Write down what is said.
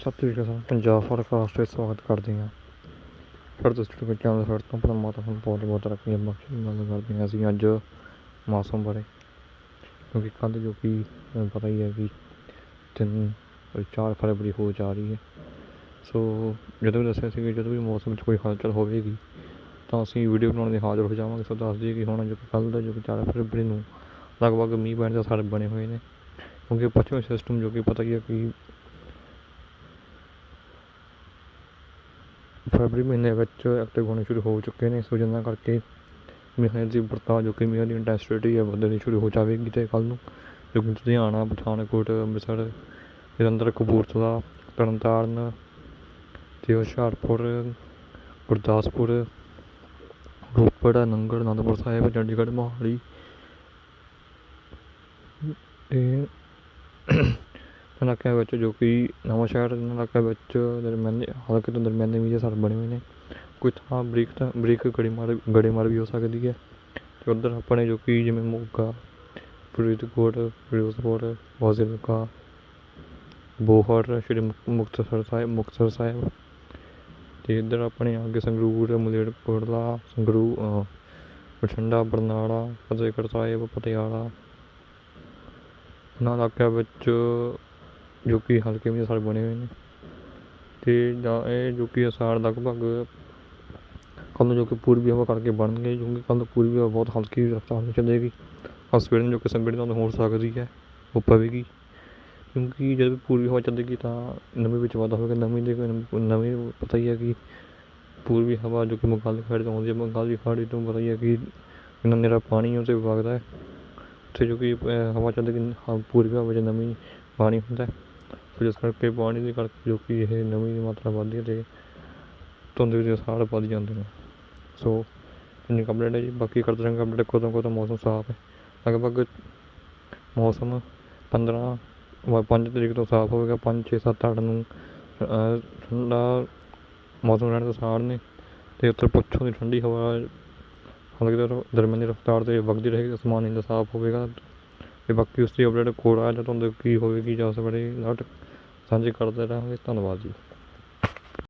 ਸਤਿ ਸ਼੍ਰੀ ਅਕਾਲ ਪੰਜਾਬ ਫੋਰਕਾਸਟ ਵਿੱਚ ਸਵਾਗਤ ਕਰਦੇ ਹਾਂ। ਫਿਰ ਦੋਸਤੋ ਕਿ ਚੈਨਲ ਫਿਰ ਤੋਂ ਪਰਮਾਤਮਾ ਤੁਹਾਨੂੰ ਬਹੁਤ ਬਹੁਤ ਰੱਖੀਆਂ ਬਖਸ਼ਣ ਗੱਲ ਕਰਦੇ ਹਾਂ ਅਸੀਂ ਅੱਜ ਮੌਸਮ ਬਾਰੇ। ਕਿਉਂਕਿ ਕੱਲ੍ਹ ਜੋ ਕਿ ਪਤਾ ਹੀ ਹੈ ਕਿ ਤਿੰਨ, ਚਾਰ ਫਰਵਰੀ ਹੋ ਜਾ ਰਹੀ ਹੈ। ਸੋ ਜਦੋਂ ਵੀ ਦੱਸਿਆ ਸੀ ਕਿ ਜਦੋਂ ਵੀ ਮੌਸਮ ਵਿੱਚ ਕੋਈ ਹਲਚਲ ਹੋਵੇਗੀ, ਤਾਂ ਅਸੀਂ ਵੀਡੀਓ ਬਣਾਉਣ ਦੇ ਹਾਜ਼ਰ ਹੋ ਜਾਵਾਂਗੇ। ਸੋ ਦੱਸ ਦਈਏ ਕਿ ਹੁਣ ਜੋ ਕਿ ਕੱਲ੍ਹ ਦਾ ਜੋ ਕਿ ਚਾਰ ਫਰਵਰੀ ਨੂੰ ਲਗਭਗ ਮੀਂਹ ਪੈਣ ਦੇ ਸਾਰੇ ਬਣੇ ਹੋਏ ਨੇ। ਕਿਉਂਕਿ ਪੱਛਮੀ ਸਿਸਟਮ ਜੋ ਕਿ ਪਤਾ ਹੀ ਹੈ ਕਿ ਫਰਵਰੀ ਮਹੀਨੇ ਵਿੱਚ ਐਕਟਿਵ ਹੋਣੇ ਸ਼ੁਰੂ ਹੋ ਚੁੱਕੇ ਨੇ, ਸੋ ਜਿਨ੍ਹਾਂ ਕਰਕੇ ਮੀਂਹਾਂ ਦੀ ਵਰਤਾ ਜੋ ਕਿ ਮੀਂਹਾਂ ਦੀ ਇੰਟੈਂਸਿਟੀ ਹੈ, ਵਧਣੀ ਸ਼ੁਰੂ ਹੋ ਜਾਵੇਗੀ ਅਤੇ ਕੱਲ੍ਹ ਨੂੰ ਜੋ ਕਿ ਲੁਧਿਆਣਾ, ਪਠਾਨਕੋਟ, ਅੰਮ੍ਰਿਤਸਰ, ਜਲੰਧਰ, ਕਪੂਰਥਲਾ, ਤਰਨਤਾਰਨ ਅਤੇ ਹੁਸ਼ਿਆਰਪੁਰ, ਗੁਰਦਾਸਪੁਰ, ਰੋਪੜ ਨੰਗਲ ਅਨੰਦਪੁਰ ਸਾਹਿਬ, ਚੰਡੀਗੜ੍ਹ, ਮੋਹਾਲੀ ਅਤੇ ਇਲਾਕਿਆਂ ਵਿੱਚ ਜੋ ਕਿ ਨਵਾਂਸ਼ਹਿਰ ਇਲਾਕਿਆਂ ਵਿੱਚ ਦਰਮਿਆਨੇ, ਹਲਕੇ ਤੋਂ ਦਰਮਿਆਨੇ ਵੀ ਦੇ ਬਣੇ ਹੋਏ ਨੇ। ਕੁਝ ਥਾਂ ਬਰੀਕ ਤਾਂ, ਬਰੀਕ ਗੜੀਮਾਰ ਗੜੇਮਾਰ ਵੀ ਹੋ ਸਕਦੀ ਹੈ। ਅਤੇ ਉੱਧਰ ਆਪਣੇ ਜੋ ਕਿ ਜਿਵੇਂ ਮੋਗਾ, ਫਰੀਦਕੋਟ, ਫਿਰੋਜ਼ਪੁਰ ਫਾਜ਼ਿਲਕਾ ਬੋਹੜ, ਸ਼੍ਰੀ ਮੁਕ- ਮੁਕਤਸਰ ਸਾਹਿਬ ਮੁਕਤਸਰ ਸਾਹਿਬ। ਅਤੇ ਇੱਧਰ ਆਪਣੇ ਅੱਗੇ ਸੰਗਰੂਰ ਮਲੇਰਕੋਟਲਾ ਸੰਗਰੂ ਬਠਿੰਡਾ, ਬਰਨਾਲਾ, ਫਤਿਹਗੜ੍ਹ ਸਾਹਿਬ, ਪਟਿਆਲਾ। ਉਹਨਾਂ ਇਲਾਕਿਆਂ ਵਿੱਚ ਜੋ ਕਿ ਹਲਕੇ ਵਿੱਚ ਦੇ ਬਣੇ ਹੋਏ ਨੇ। ਅਤੇ ਜਾਂ ਇਹ ਜੋ ਕਿ ਅਸਾਰ ਲਗਭਗ ਕੱਲ੍ਹ ਨੂੰ ਜੋ ਕਿ ਪੂਰਬੀ ਹਵਾ ਕਰਕੇ ਬਣਨਗੇ ਕਿਉਂਕਿ ਕੱਲ੍ਹ ਨੂੰ ਪੂਰਬੀ ਹਵਾ ਬਹੁਤ ਹਲਕੀ ਰਫ਼ਤਾਰ ਨਾਲ ਚੱਲੇਗੀ। ਅੱਜ ਸਵੇਰੇ ਨੂੰ ਜੋ ਕਿ ਸੰਗੜੀ ਨਾਲ ਹੋ ਸਕਦੀ ਹੈ, ਉਹ ਪਵੇਗੀ। ਕਿਉਂਕਿ ਜਦੋਂ ਪੂਰਬੀ ਹਵਾ ਚੱਲੇਗੀ ਤਾਂ ਨਮੀ ਵਿੱਚ ਵਾਧਾ ਹੋਵੇਗਾ। ਨਮੀ ਦੇ ਨਮੀ ਪਤਾ ਹੀ ਹੈ ਕਿ ਪੂਰਬੀ ਹਵਾ ਜੋ ਕਿ ਬੰਗਾਲ ਖਾੜੀ ਤੋਂ ਆਉਂਦੀ ਹੈ, ਬੰਗਾਲ ਦੀ ਖਾੜੀ ਤੋਂ ਪਤਾ ਹੀ ਹੈ ਕਿ ਇੰਨਾ ਨੇਰਾ ਪਾਣੀ ਉਹ ਵਗਦਾ ਹੈ। ਉੱਥੇ ਜੋ ਕਿ ਹਵਾ ਚੱਲਦੀ ਹ- ਪੂਰਬੀ ਹਵਾ ਵਿੱਚ ਨਮੀ ਪਾਣੀ ਹੁੰਦਾ ਹੈ। ਜਿਸ ਕਰਕੇ ਪਾਣੀ ਦੇ ਕਰਕੇ ਜੋ ਕਿ ਇਹ ਨਮੀ ਦੀ ਮਾਤਰਾ ਵੱਧਦੀ ਹੈ ਅਤੇ ਧੁੰਦ ਵਿੱਚ ਅਸਾਰ ਵੱਧ ਜਾਂਦੇ ਨੇ। ਸੋ ਇੰਨੀ ਕੰਪਲੇਂਟ ਹੈ ਜੀ। ਬਾਕੀ ਕਰਦੇ ਰਹੇ ਕੰਪਲੇਂਟ ਕਦੋਂ ਕਦੋਂ ਮੌਸਮ ਸਾਫ਼ ਹੈ। ਲਗਭਗ ਮੌਸਮ ਪੰਦਰਾਂ ਵਾ- ਪੰਜ ਤਰੀਕ ਤੋਂ ਸਾਫ਼ ਹੋਵੇਗਾ, ਪੰਜ, ਛੇ, ਸੱਤ, ਅੱਠ ਨੂੰ ਠੰਡਾ ਮੌਸਮ ਰਹਿਣ ਦੇ ਅਸਾਰ ਨੇ ਅਤੇ ਉੱਤਰ ਪੱਛਮ ਦੀ ਠੰਡੀ ਹਵਾ ਹਲਕੀ ਦਰ ਦਰਮਿਆਨੀ ਰਫ਼ਤਾਰ 'ਤੇ ਵਗਦੀ ਰਹੇਗੀ ਅਸਮਾਨ ਇੰਨਾ ਸਾਫ਼ ਹੋਵੇਗਾ। ਅਤੇ ਬਾਕੀ ਉਸ ਦੀ ਅਪਡੇਟ ਕੋਲ ਆ ਜਾਂ ਤੁਹਾਨੂੰ ਕੀ ਹੋਵੇਗੀ ਜਾਂ ਉਸ ਬਾਰੇ ਅਲਰਟ ਸਾਂਝੇ ਕਰਦੇ ਰਹਾਂਗੇ। ਧੰਨਵਾਦ ਜੀ।